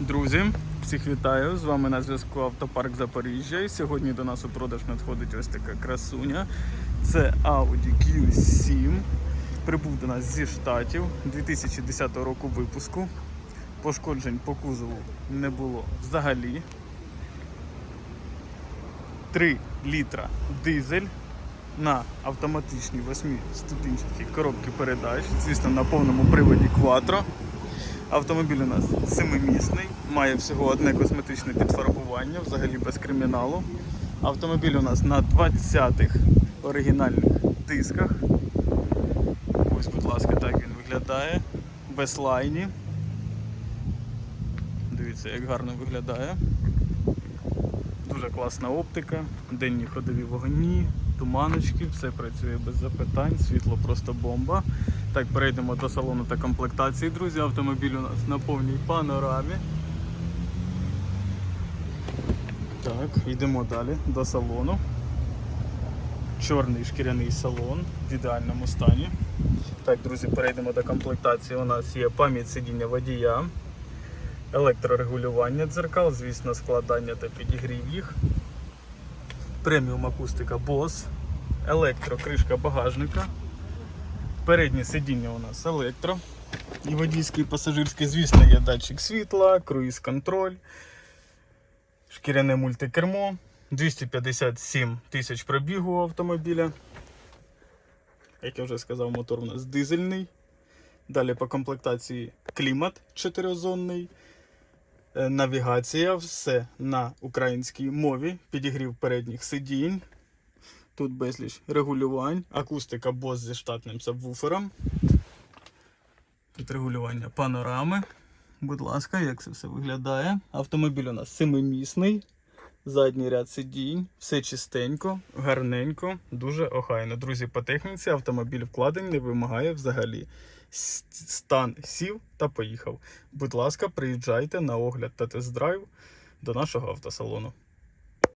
Друзі, всіх вітаю! З вами на зв'язку Автопарк Запоріжжя. І сьогодні до нас у продаж надходить ось така красуня. Це Audi Q7. Прибув до нас зі штатів 2010 року випуску. Пошкоджень по кузову не було взагалі. 3 літра дизель на автоматичній 8-ступінчатій коробці передач, звісно, на повному приводі Quattro. Автомобіль у нас семимісний, має всього одне косметичне підфарбування, взагалі без криміналу. Автомобіль у нас на 20-х оригінальних дисках. Ось, будь ласка, так він виглядає. Без лайні. Дивіться, як гарно виглядає. Дуже класна оптика, денні ходові вогні, туманочки, все працює без запитань, світло просто бомба. Так, перейдемо до салону та комплектації, друзі. Автомобіль у нас на повній панорамі. Так, йдемо далі до салону. Чорний шкіряний салон в ідеальному стані. Так, друзі, перейдемо до комплектації. У нас є пам'ять сидіння водія, електрорегулювання дзеркал, звісно, складання та підігрів їх. Преміум акустика Bose, електрокришка багажника. Переднє сидіння у нас електро. І водійське, і пасажирське, звісно, є датчик світла, круїз-контроль, шкіряне мультикермо, 257 тисяч пробігу автомобіля. Як я вже сказав, мотор у нас дизельний. Далі по комплектації клімат чотиризонний. Е, Навігація, все на українській мові, підігрів передніх сидінь. Тут безліч регулювань, акустика Bose зі штатним сабвуфером. Тут регулювання панорами. Будь ласка, як це все виглядає. Автомобіль у нас семимісний, задній ряд сидінь, все чистенько, гарненько, дуже охайно. Друзі, по техніці автомобіль вкладень не вимагає взагалі. Стан сів та поїхав. Будь ласка, приїжджайте на огляд та тест-драйв до нашого автосалону.